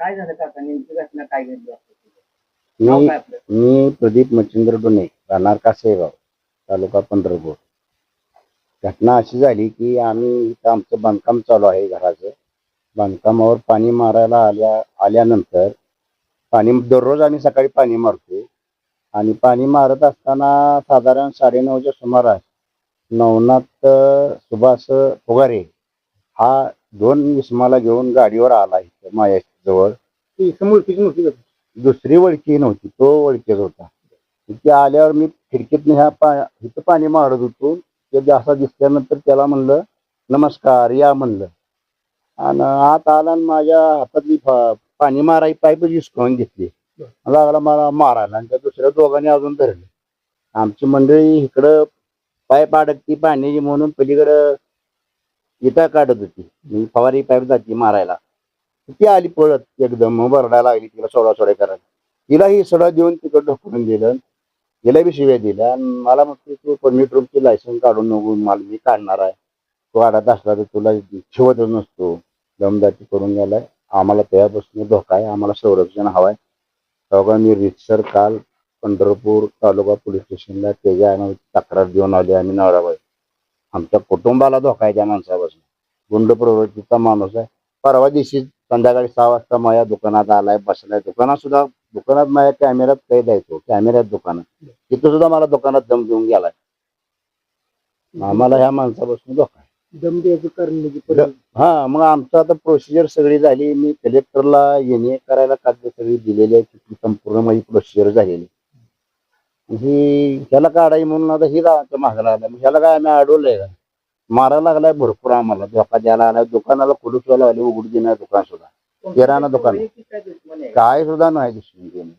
काय झालं काका नेमकी घटना काय घडली मी आपलं? मी प्रदीप मच्छिंद्र डोने राहणार कासेगाव तालुका पंढरपूर. घटना अशी झाली की आम्ही इथं आमचं बांधकाम चालू आहे घराचं. बांधकामावर पाणी मारायला आल्या आल्यानंतर पाणी दररोज आम्ही सकाळी पाणी मारतो. आणि पाणी मारत असताना साधारण साडेनऊच्या सुमारास नवनाथ सुभाष फुगारे हा दोन इसमाला घेऊन गाडीवर आला इथं माया जवळ. ती? दुसरी वळखी नव्हती तो वळखीच होता. तिथे आल्यावर मी खिडकीतनं ह्या पा इथं पाणी मारत होतो. ते असं दिसल्यानंतर त्याला म्हणलं नमस्कार या म्हणलं. आणि आत आला आणि माझ्या हातातली पाणी माराई पाईप हिसकावून घेतली. लागला मला मारायला आणि त्या दुसऱ्या दोघांनी अजून धरले. आमची मंडळी इकडं पाईप अडकती पाण्याची म्हणून पलीकडं इटा काढत होती. फवारी पाईप जाती मारायला. ती आली पळत एकदम मग लागली तिला सोडा सोडा करायला. तिलाही सोडा देऊन तिकडं ढकलून दिलं तिला बी शिव्या दिल्या. आणि मला म्हणते तू परमिट रूमची लायसन्स काढून नको मला मी काढणार आहे. तो आडात असला तर तुला ठेवतच नसतो. दमदाटी करून गेलाय. आम्हाला त्यापासून धोका आहे. आम्हाला संरक्षण हवाय. तेव्हा मी रितसर काल पंढरपूर तालुका पोलीस स्टेशनला त्याच्या आम्ही तक्रार देऊन आली. आम्ही नवराबाई. आमच्या कुटुंबाला धोका आहे त्या माणसापासून. गुंड प्रवृत्तीचा माणूस आहे. परवा दिवशी संध्याकाळी सहा वाजता माझ्या दुकानात आलाय बसलाय. दुकानात सुद्धा दुकानात माझ्या कॅमेऱ्यात कैद आहे तो. कॅमेऱ्यात दुकानात. तिथं सुद्धा मला दुकानात दम देऊन गेलाय. आम्हाला ह्या माणसापासून धोका दम द्यायचं कारण हा मग आमचं आता प्रोसिजर सगळी झाली. मी कलेक्टरला येणे करायला कागद सगळी दिलेली आहे. तिथली संपूर्ण माझी प्रोसिजर झालेली ही ह्याला काढाई म्हणून आता ही गावाच्या मागं लागला मग ह्याला काय आम्ही अडवलंय का? मारायला लागलाय भरपूर आम्हाला. धोका द्यायला लागलाय दुकानाला कुलूप लावले उघडू देणार दुकान सुद्धा. किराणा दुकान. काय सुद्धा नाही दुश्मन त्याने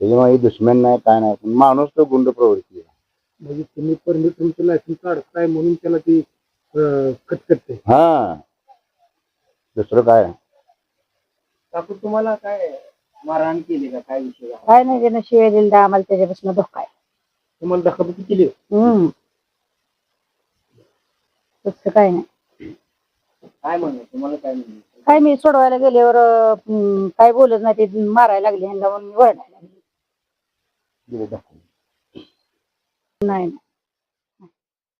त्याच्यामुळे ही दुश्मन नाही काय नाही. पण माणूस तो गुंड प्रवृत्ती आहे. म्हणजे तुम्ही परमिट तुमचं लायसन्स काढताय म्हणून त्याला ती कटकटते हा. दुसरं काय? काकू तुम्हाला काय मारहाण केली का? काय विषय? काय नाही त्यानं शिवाय दिलं आम्हाला त्याच्यापासून धोका आहे. तुम्हाला दखापती केली? हम्म. तसं काय नाही काय तुम्हाला काय मी सोडवायला गेल्यावर अं, काय बोलत नाही ते मारायला लागले ह्यांना म्हणून मी वरडायला लागली दिलं दाखवून. नाही नाही.